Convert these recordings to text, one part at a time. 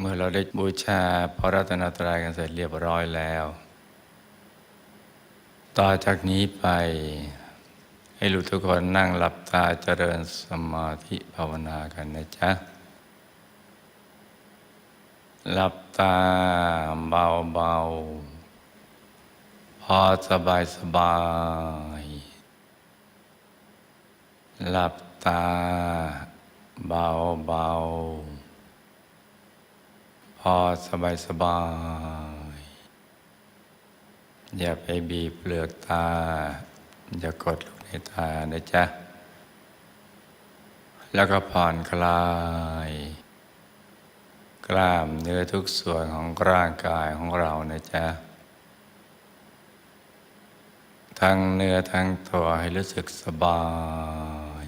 เมื่อเราได้บูชาพระรัตนตรัยกันเสร็จเรียบร้อยแล้ว ต่อจากนี้ไป ให้ลูกทุกคนนั่งหลับตาเจริญสมาธิภาวนากันนะจ๊ะ หลับตาเบาๆ พอสบายสบาย หลับตาเบาๆ อสบายสบาย อย่าไปบีบเปลือกตา อย่ากดลูกในตานะจ๊ะ แล้วก็ผ่อนคลาย กล้ามเนื้อทุกส่วนของร่างกายของเรานะจ๊ะ ทั้งเนื้อทั้งตัวให้รู้สึกสบาย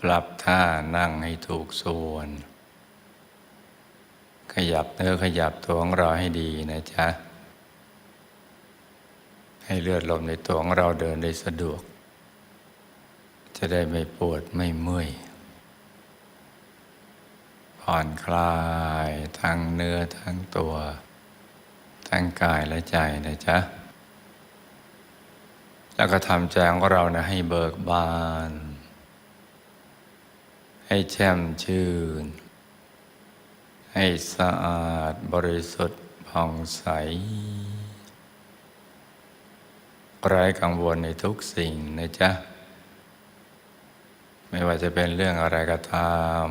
ปรับท่านั่งให้ถูกส่วน ขยับเนื้อขยับตัวของเราให้ดีนะจ๊ะ ให้เลือดลมในตัวของเราเดินได้สะดวก จะได้ไม่ปวดไม่เมื่อย ผ่อนคลายทั้งเนื้อทั้งตัว ทั้งกายและใจนะจ๊ะ แล้วก็ทำใจของเรานะให้เบิกบาน ให้แช่มชื่น ให้สะอาดบริสุทธิ์ผ่องใสไร้กังวลในทุกสิ่งนะจ๊ะ ไม่ว่าจะเป็นเรื่องอะไรก็ตาม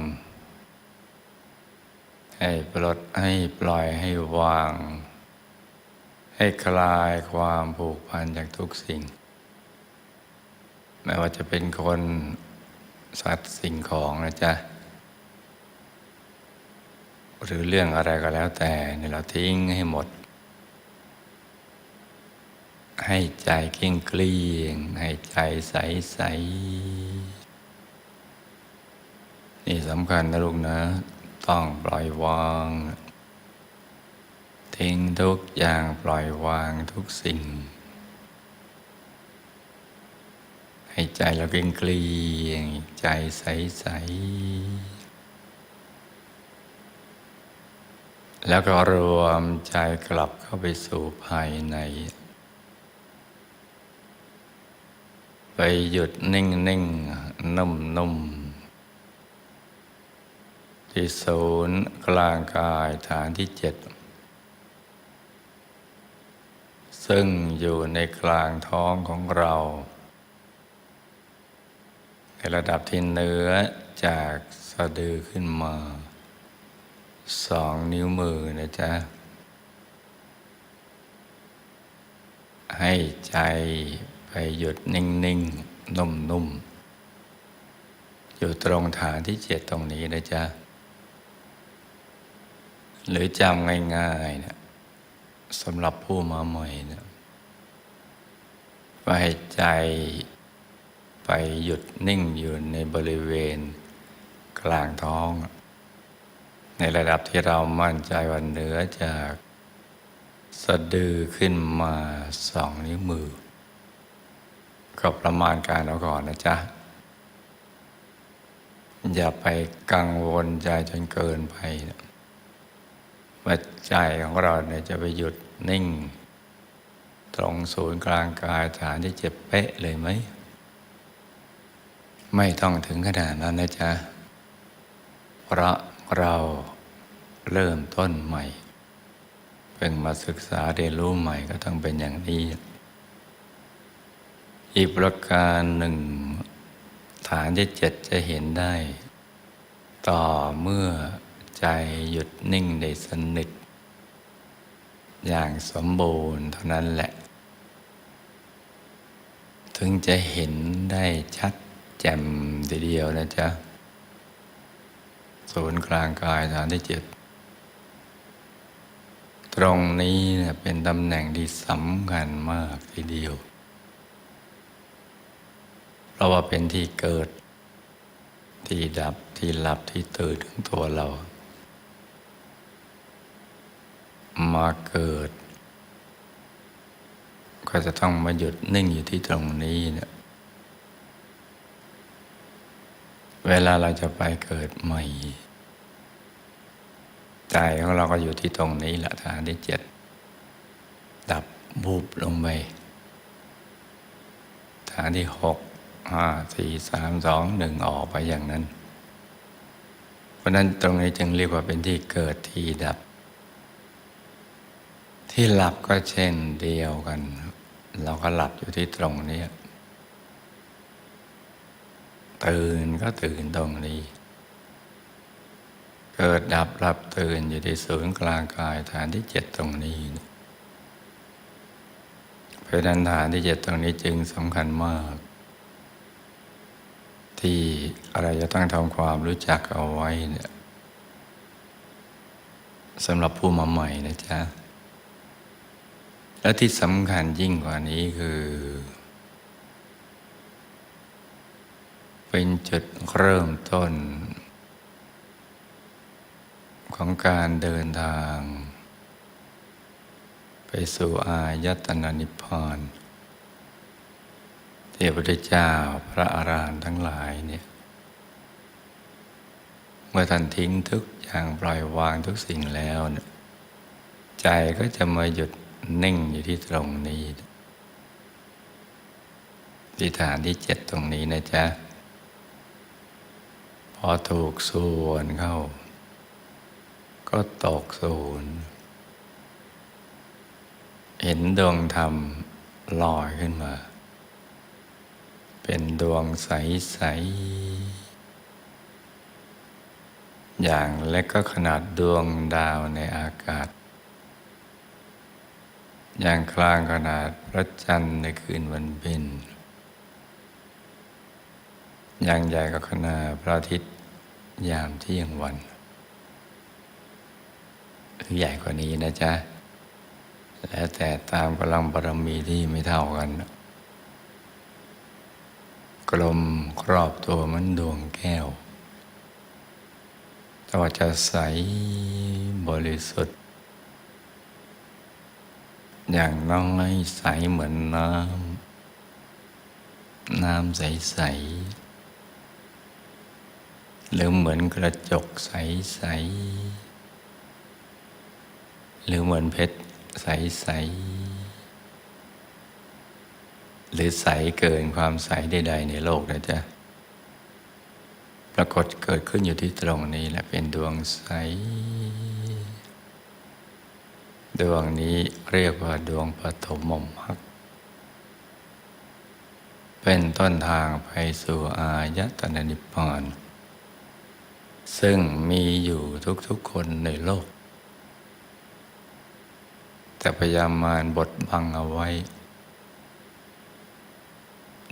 ให้ปลดให้ปล่อยให้วาง ให้คลายความผูกพันจากทุกสิ่ง ไม่ว่าจะเป็นคนสัตว์สิ่งของนะจ๊ะ หรือเรื่องอะไรก็แล้วแต่เราทิ้งให้หมด ให้ใจเกลี้ยงเกลี้ยงให้ใจใสใสนี่สำคัญนะลูกนะ ต้องปล่อยวางทิ้งทุกอย่างปล่อยวางทุกสิ่ง ให้ใจเราเก่งเกลี้ยงใจใสใส แล้วก็รวมใจกลับเข้าไปสู่ภายใน ไปหยุดนิ่งนิ่งนุ่มนุ่มที่ศูนย์กลางกายฐานที่เจ็ด ซึ่งอยู่ในกลางท้องของเรา ในระดับที่เนื้อจากสะดือขึ้นมา สองนิ้วมือนะจ๊ะ ให้ใจไปหยุดนิ่งๆนุ่มๆอยู่ตรงฐานที่เจ็ดตรงนี้นะจ๊ะ หรือจำง่ายๆนะสำหรับผู้มาใหม่นะว่าให้ใจไปหยุดนิ่งอยู่ในบริเวณกลางท้อง ในระดับที่เรามั่นใจว่าเหนือจากสะดือขึ้นมาสองนิ้วมือ ก็ประมาณการเอาก่อนนะจ๊ะ อย่าไปกังวลใจจนเกินไปว่าใจของเราเนี่ยจะไปหยุดนิ่ง ตรงศูนย์กลางกายฐานที่เจ็บเป๊ะเลยไหม ไม่ต้องถึงขนาดนั้นนะจ๊ะ เพราะเรา เริ่มต้นใหม่ เพิ่งมาศึกษาเรียนรู้ใหม่ก็ต้องเป็นอย่างนี้ อีกประการหนึ่ง ฐานที่เจ็ดจะเห็นได้ ต่อเมื่อใจหยุดนิ่งในสนิท อย่างสมบูรณ์เท่านั้นแหละ ถึงจะเห็นได้ชัดแจ่มทีเดียวนะจ๊ะศูนย์กลางกายฐานที่เจ็ด ตรงนี้เป็นตำแหน่งที่สำคัญมากทีเดียว เพราะว่าเป็นที่เกิด ที่ดับที่หลับที่ตื่นของตัวเรา มาเกิด ก็จะต้องมาหยุดนิ่งอยู่ที่ตรงนี้เนี่ยเวลาเราจะไปเกิดใหม่ ใจของเราก็อยู่ที่ตรงนี้แหละฐานที่เจ็ดดับบูบลงไปฐานที่หกห้าสี่สามสองหนึ่งออกไปอย่างนั้น เพราะนั้นตรงนี้จึงเรียกว่าเป็นที่เกิดที่ดับ ที่หลับก็เช่นเดียวกัน เราก็หลับอยู่ที่ตรงนี้ ตื่นก็ตื่นตรงนี้ เกิดดับหลับตื่นอยู่ที่ศูนย์กลางกายฐานที่เจ็ดตรงนี้ เพราะนั้นฐานที่เจ็ดตรงนี้จึงสำคัญมาก ที่อะไรจะต้องทำความรู้จักเอาไว้เนี่ยสำหรับผู้มาใหม่นะจ๊ะ และที่สำคัญยิ่งกว่านี้คือ เป็นจุดเริ่มต้น ของการเดินทาง ไปสู่อายตนะนิพพานที่พระพุทธเจ้าพระอารหันต์ทั้งหลายเนี่ยเมื่อท่านทิ้งทุกอย่างปล่อยวางทุกสิ่งแล้วเนี่ยใจก็จะมาหยุดนิ่งอยู่ที่ตรงนี้ที่ฐานที่เจ็ดตรงนี้นะจ๊ะ พอถูกส่วนเข้า ก็ตกศูนย์เห็นดวงธรรมลอยขึ้นมา เป็นดวงใส ๆ อย่างเล็กก็ขนาดดวงดาวในอากาศ อย่างกลางขนาดพระจันทร์ในคืนวันเพ็ญอย่างใหญ่ก็ขนาดพระอาทิตย์ยามเที่ยงวัน หรือใหญ่กว่านี้นะจ๊ะ แล้วแต่ตามกำลังบารมีที่ไม่เท่ากัน กลมครอบตัวมันดวงแก้วแต่ว่าจะใสบริสุทธิ์ อย่างน้อยใสเหมือนน้ำ น้ำใส ๆ หรือเหมือนกระจกใส ๆ หรือเหมือนเพชรใส ๆ หรือใสเกินความใสใดๆในโลกนะจ๊ะ ปรากฏเกิดขึ้นอยู่ที่ตรงนี้และเป็นดวงใส ดวงนี้เรียกว่าดวงปฐมมรรคเป็นต้นทางไปสู่อายตนะนิพพานซึ่งมีอยู่ทุกๆคนในโลก แต่พยายามมารบดบังเอาไว้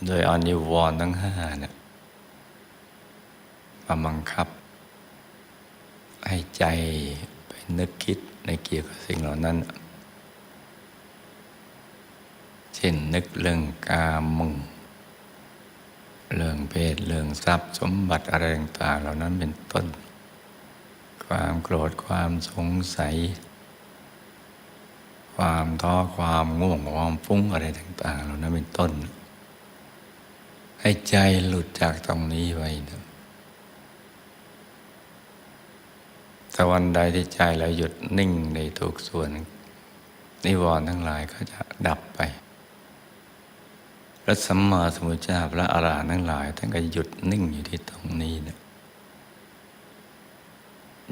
โดยเอานิวรณ์ทั้งห้าเนี่ยมาบังคับ ให้ใจไปนึกคิดในเกี่ยวกับสิ่งเหล่านั้น เช่นนึกเรื่องกามมึงเรื่องเพศเรื่องทรัพย์สมบัติอะไรต่างๆเหล่านั้นเป็นต้น ความโกรธความสงสัย ความท้อความง่วงความฟุ้งอะไรต่าง ๆ เหล่านั้นเป็นต้น ให้ใจหลุดจากตรงนี้ไว้นะแต่วันใดที่ใจเราหยุดนิ่งในทุกส่วน นิวรณ์ทั้งหลายก็จะดับไปพระสัมมาสัมพุทธเจ้าพระอรหันต์ทั้งหลายท่านก็หยุดนิ่งอยู่ที่ตรงนี้เนะ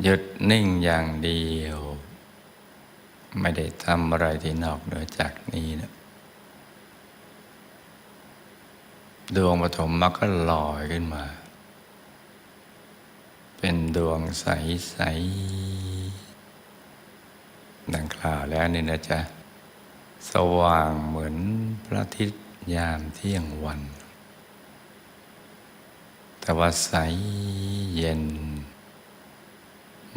หยุดนิ่งอย่างเดียว ไม่ได้ทำอะไรที่นอกเหนือจากนี้นะดวงปฐมมรรคก็ลอยขึ้นมา เป็นดวงใส ๆ ดังกล่าวแล้วนี่นะจ๊ะ สว่างเหมือนพระอาทิตย์ยามเที่ยงวัน แต่ว่าใสเย็น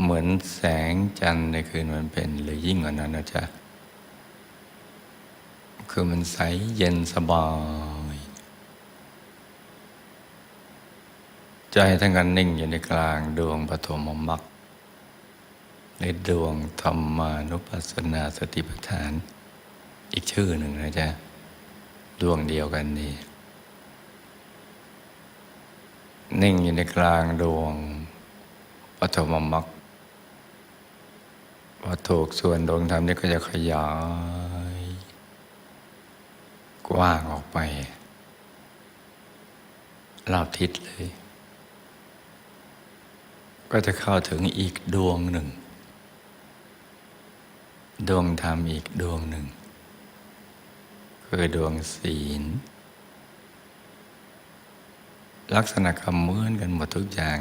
เหมือนแสงจันทร์ในคืนวันเป็นหรือยิ่งกว่านั้นนะจ๊ะ คือมันใสเย็นสบายใจทั้งกันนิ่งอยู่ในกลางดวงปฐมมรรคในดวงธรรมานุปัสสนาสติปัฏฐาน อีกชื่อหนึ่งนะจ๊ะ ดวงเดียวกันนี่นิ่งอยู่ในกลางดวงปฐมมรรค พอถูกส่วนดวงธรรมนี่ก็จะขยาย กว้างออกไปรอบทิศเลย ก็จะเข้าถึงอีกดวงหนึ่ง ดวงธรรมอีกดวงหนึ่ง คือดวงศีล ลักษณะคำเหมือนกันหมดทุกอย่าง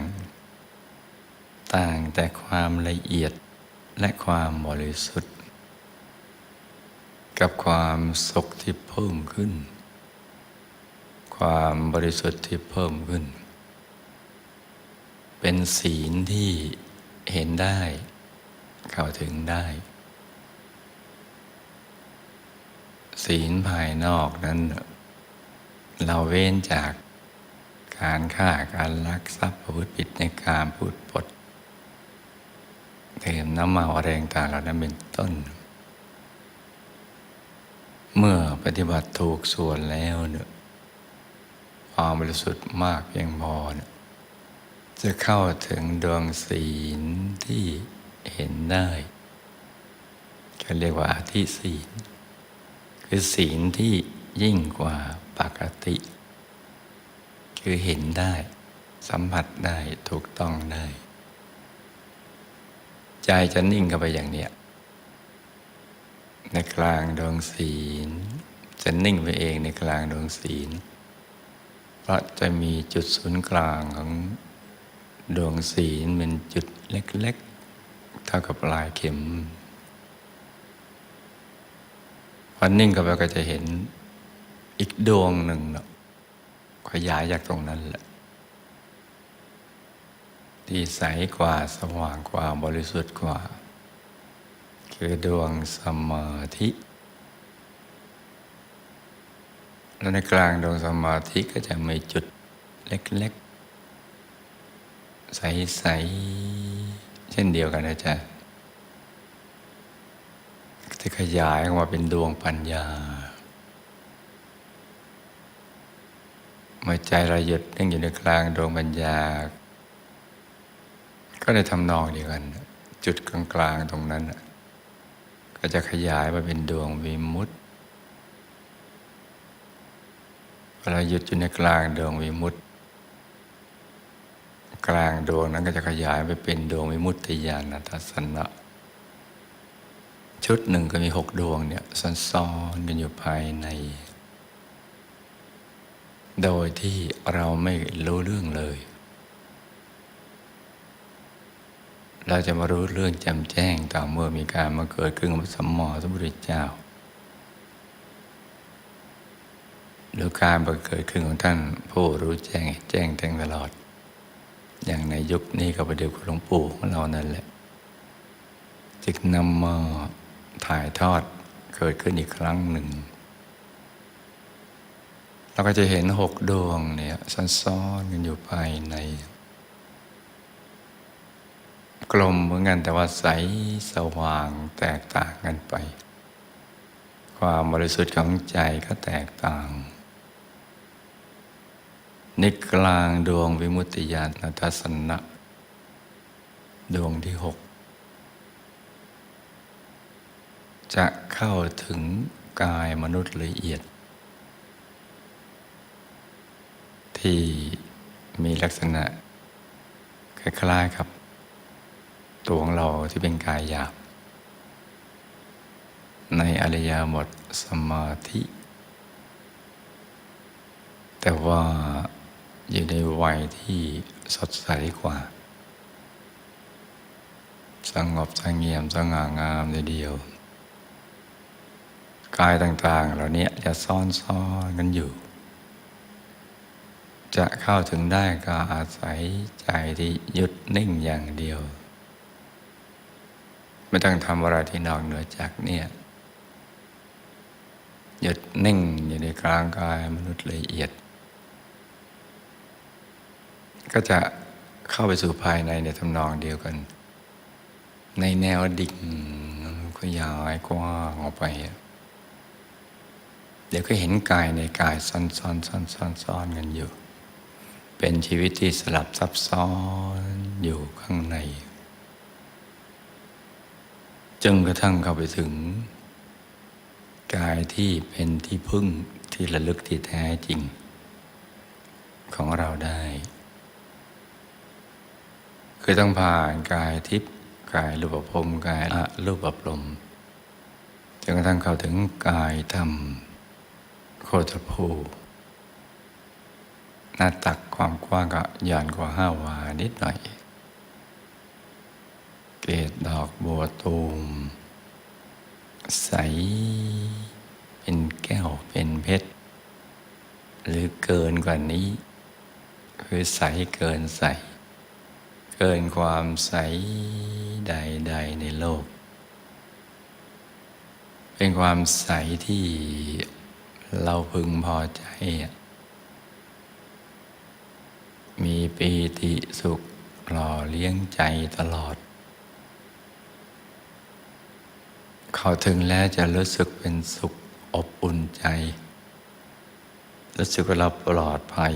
ต่างแต่ความละเอียด และความบริสุทธิ์ กับความสุขที่เพิ่มขึ้น ความบริสุทธิ์ที่เพิ่มขึ้น เป็นศีลที่เห็นได้ เข้าถึงได้ ศีลภายนอกนั้น เราเว้นจากการฆ่าการลักทรัพย์ประพฤติผิดในการพูดปด ดื่มน้ำเมาอะไรต่างๆเหล่านั้นเป็นต้น เมื่อปฏิบัติถูกส่วนแล้วเนี่ยความบริสุทธิ์มากเพียงพอเนี่ยจะเข้าถึงดวงศีลที่เห็นได้เขาเรียกว่าอาธิศีล คือศีลที่ยิ่งกว่าปกติ คือเห็นได้ สัมผัสได้ถูกต้องได้ ใจจะนิ่งกันไปอย่างเนี้ยในกลางดวงศีล จะนิ่งไปเองในกลางดวงศีล เพราะจะมีจุดศูนย์กลางของดวงศีลเป็นจุดเล็กๆ เท่ากับปลายเข็มพอนิ่งกันไปก็จะเห็นอีกดวงหนึ่งเนาะขยายจากตรงนั้นแหละ ที่ใสกว่าสว่างกว่าบริสุทธิ์กว่า คือดวงสมาธิ แล้วในกลางดวงสมาธิก็จะมีจุดเล็กๆ ใสๆ เช่นเดียวกันนะจ๊ะที่ขยายออกมาเป็นดวงปัญญา เมื่อใจเราหยุดนิ่งอยู่ในกลางดวงปัญญา ก็ได้ทำนองเดียวกัน จุดกลางๆตรงนั้น ก็จะขยายมาเป็นดวงวิมุตติเวลาหยุดอยู่ในกลางดวงวิมุตติ กลางดวงนั้นก็จะขยายไปเป็นดวงวิมุตติญาณทัศนะชุดหนึ่งก็มีหกดวงเนี่ยซ้อนๆกันอยู่ภายใน โดยที่เราไม่รู้เรื่องเลย เราจะมารู้เรื่องจำแจ้งต่อเมื่อมีการมาเกิดขึ้นของพระสัมมาสัมพุทธเจ้าหรือการบังเกิดขึ้นของท่านผู้รู้แจ้งแจ้งแทงตลอด อย่างในยุคนี้ก็ประเดี๋ยวหลวงปู่ของเรานั่นแหละจึงนำมาถ่ายทอดเกิดขึ้นอีกครั้งหนึ่ง เราก็จะเห็นหกดวงเนี่ยซ้อนๆกันอยู่ภายใน กลมเหมือนกันแต่ว่าใสสว่างแตกต่างกันไป ความบริสุทธิ์ของใจก็แตกต่างในกลางดวงวิมุตติญาณทัศนะ ดวงที่หกจะเข้าถึงกายมนุษย์ละเอียด ที่มีลักษณะคล้ายๆกับ ตัวของเราที่เป็นกายหยาบ ในอริยบทสมาธิ แต่ว่าอยู่ในวัยที่สดใสกว่า สงบสงเงียมสง่างามทีเดียว กายต่างๆ เหล่านี้จะซ้อนๆกันอยู่จะเข้าถึงได้ก็อาศัยใจที่หยุดนิ่งอย่างเดียว ไม่ต้องทำอะไรที่นอกเหนือจากเนี่ยหยุดนิ่งอยู่ในกลางกายมนุษย์ละเอียด ก็จะเข้าไปสู่ภายในในทำนองเดียวกัน ในแนวดิ่งก็ยายกว้างออกไป เดี๋ยวก็เห็นกายในกายซ้อนซ้อนซ้อนซ้อนซ้อนกันอยู่ เป็นชีวิตที่สลับซับซ้อนอยู่ข้างใน จนกระทั่งเข้าไปถึง กายที่เป็นที่พึ่งที่ระลึกที่แท้จริง ของเราได้ คือต้องผ่านกายทิพย์กายรูปภพกายอะรูปภพจนกระทั่งเข้าถึงกายธรรมโคตรภูหน้าตักความกว้างก็ย่านกว่าห้าวานิดหน่อย เกตดอกบัวตูม ใส เป็นแก้วเป็นเพชร หรือเกินกว่านี้ คือใสเกินใส เกินความใสใด ๆ ในโลก เป็นความใสที่เราพึงพอใจ มีปีติสุขหล่อเลี้ยงใจตลอด เข้าถึงแล้วจะรู้สึกเป็นสุขอบอุ่นใจ รู้สึกว่าเราปลอดภัย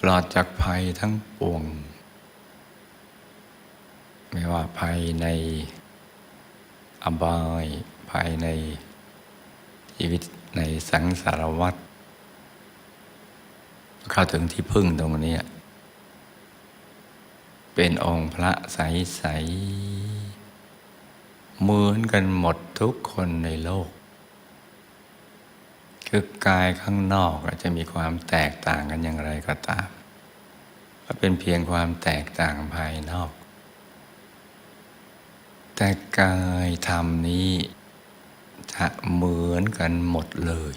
ปลอดจากภัยทั้งปวง ไม่ว่าภัยในอบายภายในชีวิตในสังสารวัฏเข้าถึงที่พึ่งตรงนี้ เป็นองค์พระใส ๆ เหมือนกันหมดทุกคนในโลก คือกายข้างนอกจะมีความแตกต่างกันอย่างไรก็ตามก็เป็นเพียงความแตกต่างภายนอก แต่กายธรรมนี้จะเหมือนกันหมดเลย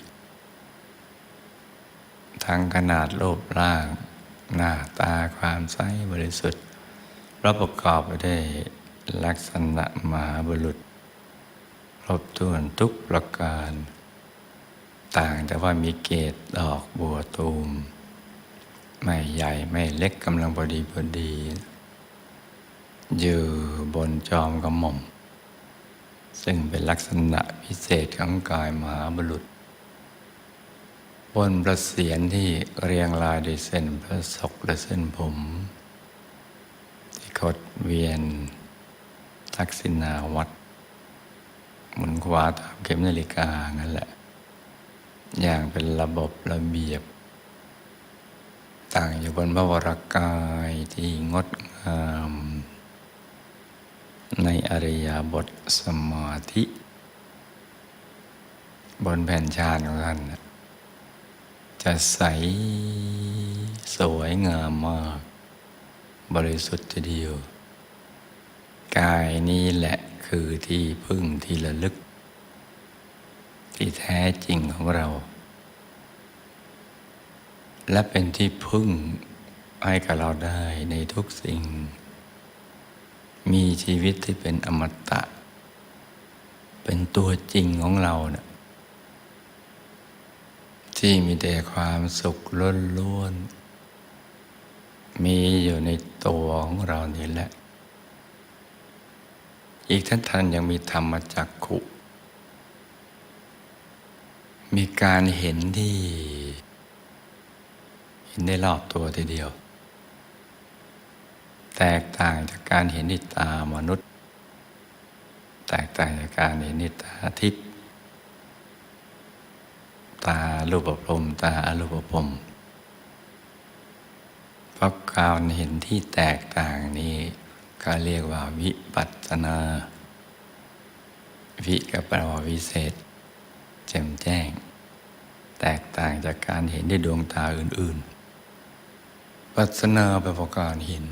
ทั้งขนาดรูปร่าง หน้าตาความใสบริสุทธิ์ประประกอบไปได้วย ลักษณะมหาบุรุษ ครบถ้วนทุกประการ ต่างแต่ว่ามีเกตดอกบัวตูม ไม่ใหญ่ไม่เล็กกำลังพอดีพอดีอยู่บนจอมกระหม่อม ซึ่งเป็นลักษณะพิเศษของกายมหาบุรุษ บนประเสียนที่เรียงรายด้วยเส้นพระศกและเส้นผม ที่คดเวียน ทักษิณาวัดหมุนขวาตามเข็มนาฬิกานั่นแหละ อย่างเป็นระบบระเบียบ ต่างอยู่บนพระวรากายที่งดงาม ในอริยบทสมาธิ บนแผ่นชาญของท่านจะใสสวยงามมาก บริสุทธิ์ทีเดียว กายนี้แหละคือที่พึ่งที่ระลึก ที่แท้จริงของเรา และเป็นที่พึ่งให้กับเราได้ในทุกสิ่ง มีชีวิตที่เป็นอมตะ เป็นตัวจริงของเราเนะที่มีแต่ความสุขล้นล้นมีอยู่ในตัวของเรานี่แหละ อีกท่านท่านยังมีธรรมจักขุ มีการเห็นที่ เห็นได้รอบตัวทีเดียว แตกต่างจากการเห็นด้วยตามนุษย์ แตกต่างจากการเห็นด้วยตาทิพย์ตารูปภพตาอรูปภพเพราะการเห็นที่แตกต่างนี้ ก็เรียกว่าวิปัสนา วิก็แปลว่าวิเศษ แจ่มแจ้ง แตกต่างจากการเห็นด้วยดวงตาอื่น ๆ ปัสสนาแปลว่าการเห็น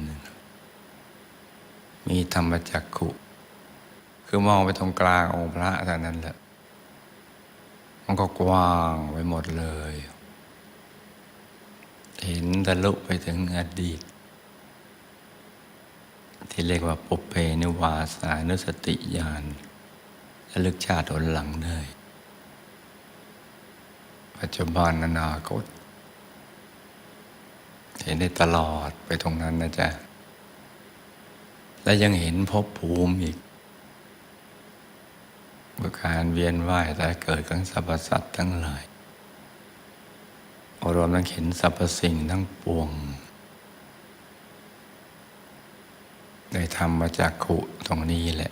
มีธรรมจักขุ คือมองไปตรงกลางองค์พระเท่านั้นแหละ มันก็กว้างไปหมดเลย เห็นทะลุไปถึงอดีต ที่เรียกว่าปุเพนิวาสานุสติญาณระลึกชาติหนหลังได้ ปัจจุบันอนาคต เห็นได้ตลอดไปตรงนั้นนะจ๊ะ และยังเห็นภพภูมิอีกบุการเวียนว่ายแต่เกิดของสรรพสัตว์ทั้งหลายรวมทั้งเห็นสรรพสิ่งทั้งปวง ในได้ทำมาจากขุตรงนี้แหละ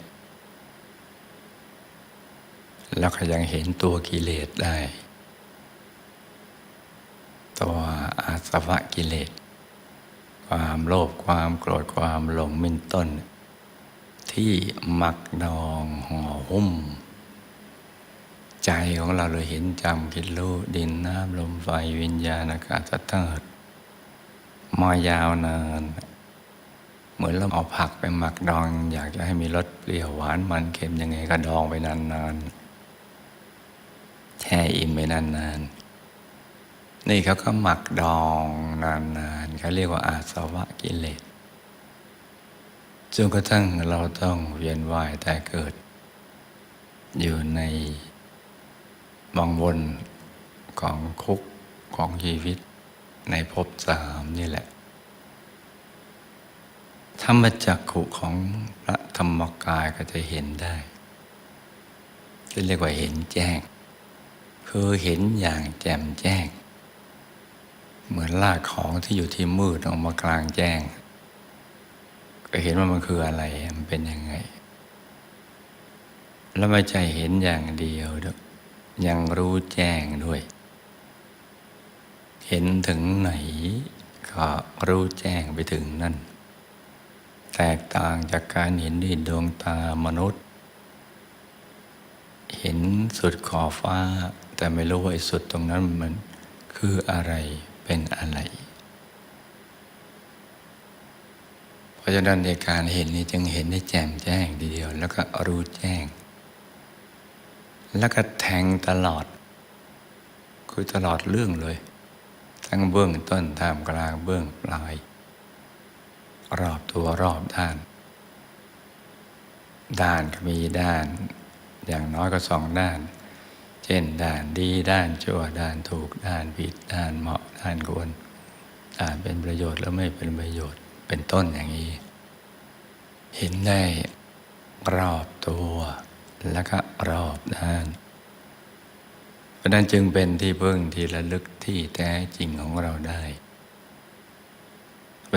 แล้วก็ยังเห็นตัวกิเลสได้ ตัวอาสวะกิเลส ความโลภความโกรธความหลงมินต้น ที่มักดองห่อหุ้ม ใจของเราเลยเห็นจำคิดรู้ดินน้ำลมไฟวิญญาณอากาศธาตุมายาวนาน เหมือนเราเอาผักไปหมักดอง อยากจะให้มีรสเปรี้ยวหวานมันเค็มยังไงก็ดองไปนานๆแช่อิ่มไปนานๆนี่เขาก็หมักดองนานๆเขาเรียกว่าอาสวะกิเลสจนกระทั่งเราต้องเวียนว่ายแต่เกิด อยู่ในวังวนของคุกของชีวิต ในภพสามนี่แหละ ธรรมจักขุของพระธรรมกายก็จะเห็นได้ที่เรียกว่าเห็นแจ้ง คือเห็นอย่างแจ่มแจ้ง เหมือนลากของที่อยู่ที่มืดออกมากลางแจ้ง ก็เห็นว่ามันคืออะไร มันเป็นยังไง แล้วไม่ใจเห็นอย่างเดียวด้วยยังรู้แจ้งด้วย เห็นถึงไหน ก็รู้แจ้งไปถึงนั่น แตกต่างจากการเห็นด้วยดวงตามนุษย์ เห็นสุดขอบฟ้า แต่ไม่รู้ว่าไอ้สุดตรงนั้นมันคืออะไรเป็นอะไร เพราะฉะนั้นในการเห็นนี้จึงเห็นได้แจ่มแจ้งทีเดียว แล้วก็รู้แจ้ง แล้วก็แทงตลอด คือตลอดเรื่องเลย ทั้งเบื้องต้นท่ามกลางเบื้องปลาย รอบตัวรอบด้าน ด้านก็มีด้าน อย่างน้อยก็สองด้าน เช่นด้านดีด้านชั่วด้านถูกด้านผิดด้านเหมาะด้านควรด้านเป็นประโยชน์แล้วไม่เป็นประโยชน์เป็นต้นอย่างนี้ เห็นได้รอบตัวแล้วก็รอบด้าน เพราะนั้นจึงเป็นที่พึ่งที่ระลึกที่แท้จริงของเราได้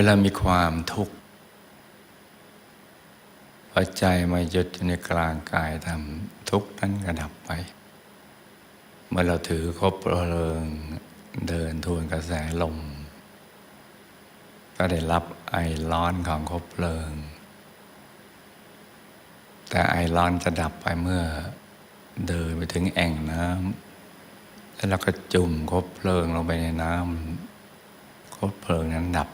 เวลามีความทุกข์พอใจมายุดอยู่ในกลางกายทำทุกข์นั้นก็ดับไป เมื่อเราถือคบเพลิงเดินทวนกระแสลม ก็ได้รับไอร้อนของคบเพลิง แต่ไอร้อนจะดับไปเมื่อเดินไปถึงแอ่งน้ำแล้วเราก็จุ่มคบเพลิงลงไปในน้ำคบเพลิงนั้นดับ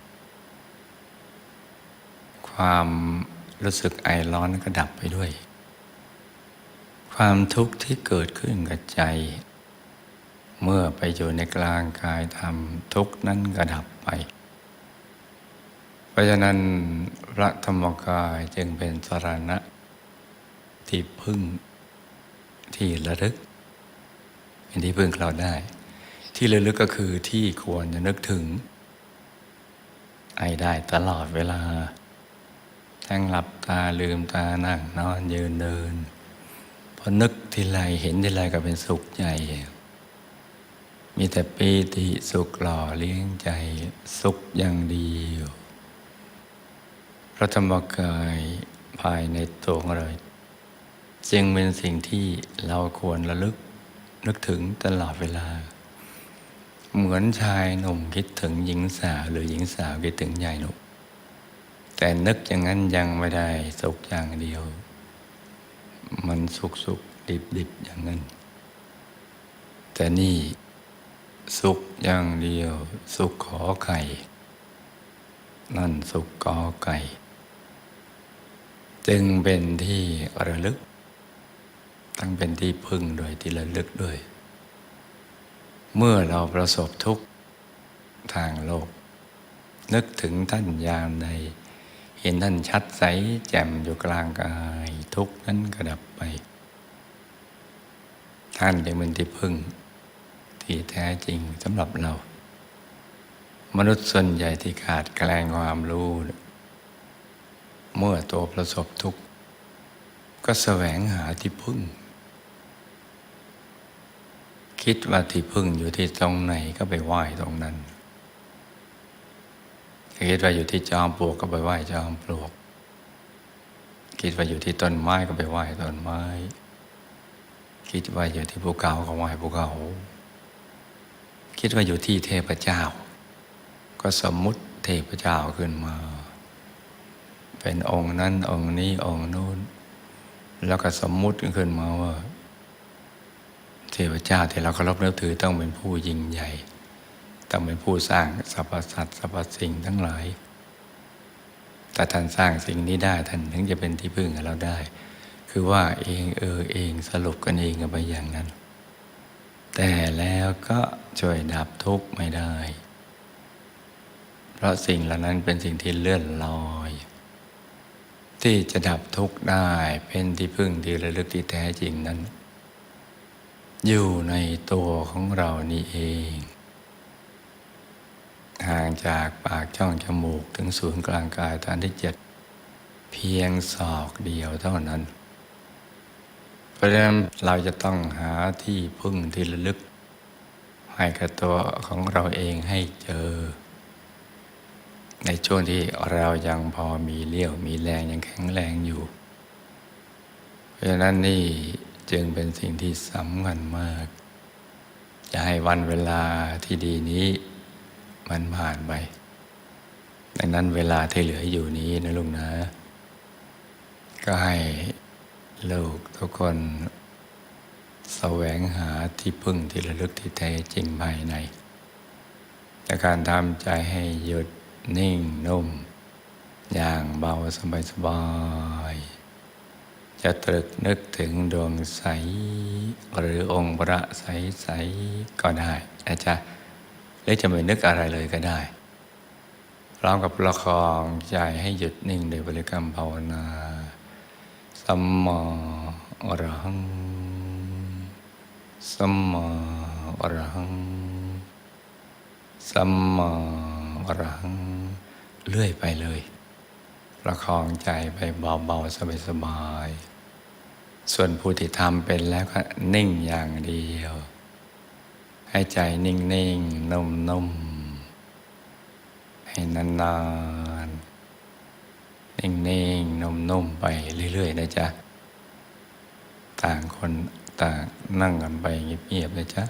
ความรู้สึกไอร้อนก็ดับไปด้วย ความทุกข์ที่เกิดขึ้นกับใจ เมื่อไปอยู่ในกลางกายทำทุกข์นั้นก็ดับไป เพราะฉะนั้นพระธรรมกายจึงเป็นสรณะ ที่พึ่งที่ระลึก เป็นที่พึ่งเราได้ ที่ระลึกก็คือที่ควรจะนึกถึง ไอได้ตลอดเวลา ทั้งหลับตาลืมตานั่งนอนยืนเดินพอนึกทีไรเห็นทีไรก็เป็นสุขใจ มีแต่ปีติสุขหล่อเลี้ยงใจสุขอย่างเดียวพระธรรมกายภายในตัวของเราจึงเป็นสิ่งที่เราควรระลึกนึกถึงตลอดเวลา เหมือนชายหนุ่มคิดถึงหญิงสาวหรือหญิงสาวคิดถึงชายหนุ่ม แต่นึกอย่างนั้นยังไม่ได้สุขอย่างเดียว มันสุขสุขดิบดิบอย่างนั้น แต่นี่สุขอย่างเดียว สุขขอไก่ นั่นสุขกอไก่ จึงเป็นที่ระลึก ตั้งเป็นที่พึ่งโดยที่ระลึกด้วย เมื่อเราประสบทุกข์ทางโลก นึกถึงท่านยามใด เห็นท่านชัดใสแจ่มอยู่กลางกาย ทุกนั้นก็ดับไป ท่านเป็นที่พึ่ง ที่แท้จริงสำหรับเรา มนุษย์ส่วนใหญ่ที่ขาดแคลนความรู้ เมื่อตัวประสบทุกข์ ก็แสวงหาที่พึ่ง คิดว่าที่พึ่งอยู่ที่ตรงไหนก็ไปไหว้ตรงนั้น คิดว่าอยู่ที่จอมปลวกก็ไปไหว้จอมปลวก คิดว่าอยู่ที่ต้นไม้ก็ไปไหว้ต้นไม้ คิดว่าอยู่ที่ภูเขาก็ไหว้ภูเขา คิดว่าอยู่ที่เทพเจ้า ก็สมมุติเทพเจ้าขึ้นมา เป็นองค์นั้นองค์นี้องค์นู้น แล้วก็สมมุติขึ้นมาว่า เทพเจ้าที่เราเคารพนับถือต้องเป็นผู้ยิ่งใหญ่ ต้องเป็นผู้สร้างสรรพสัตว์สรรพสิ่งทั้งหลายแต่ท่านสร้างสิ่งนี้ได้ท่านถึงจะเป็นที่พึ่งกับเราได้ คือว่าเองเออเองสรุปกันเองกันไปอย่างนั้น แต่แล้วก็ช่วยดับทุกข์ไม่ได้ เพราะสิ่งเหล่านั้นเป็นสิ่งที่เลื่อนลอย ที่จะดับทุกข์ได้เป็นที่พึ่งที่ระลึกที่แท้จริงนั้น อยู่ในตัวของเรานี่เอง ห่างจากปากช่องจมูกถึงศูนย์กลางกายฐานที่เจ็ดเพียงศอกเดียวเท่านั้น เพราะฉะนั้นเราจะต้องหาที่พึ่งที่ระลึก ให้กับตัวของเราเองให้เจอ ในช่วงที่เรายังพอมีเลี้ยวมีแรงยังแข็งแรงอยู่ เพราะฉะนั้นนี่จึงเป็นสิ่งที่สำคัญมาก จะให้วันเวลาที่ดีนี้ มันผ่านไป ดังนั้นเวลาที่เหลืออยู่นี้นะลุงนะ ก็ให้ลูกทุกคนแสวงหาที่พึ่งที่ระลึกที่แท้จริงภายในแต่การทำใจให้หยุดนิ่งนุ่ม อย่างเบาสบายสบายจะตรึกนึกถึงดวงใส หรือองค์พระใสใสๆก็ได้นะจ๊ะ หรือจะไม่นึกอะไรเลยก็ได้พร้อมกับประคองใจให้หยุดนิ่งโดยบริกรรมภาวนาสัมมาอรหังสัมมาอรหังสัมมาอรหังเลื่อยไปเลย ประคองใจไปเบาๆสบายๆส่วนผู้ที่ทำเป็นแล้วก็นิ่งอย่างเดียว ให้ใจนิ่งๆนุ่มๆให้นานๆนิ่งๆนุ่มๆไปเรื่อย ๆ นะจ๊ะ ต่างคนต่างนั่งกันไปเงียบๆนะจ๊ะ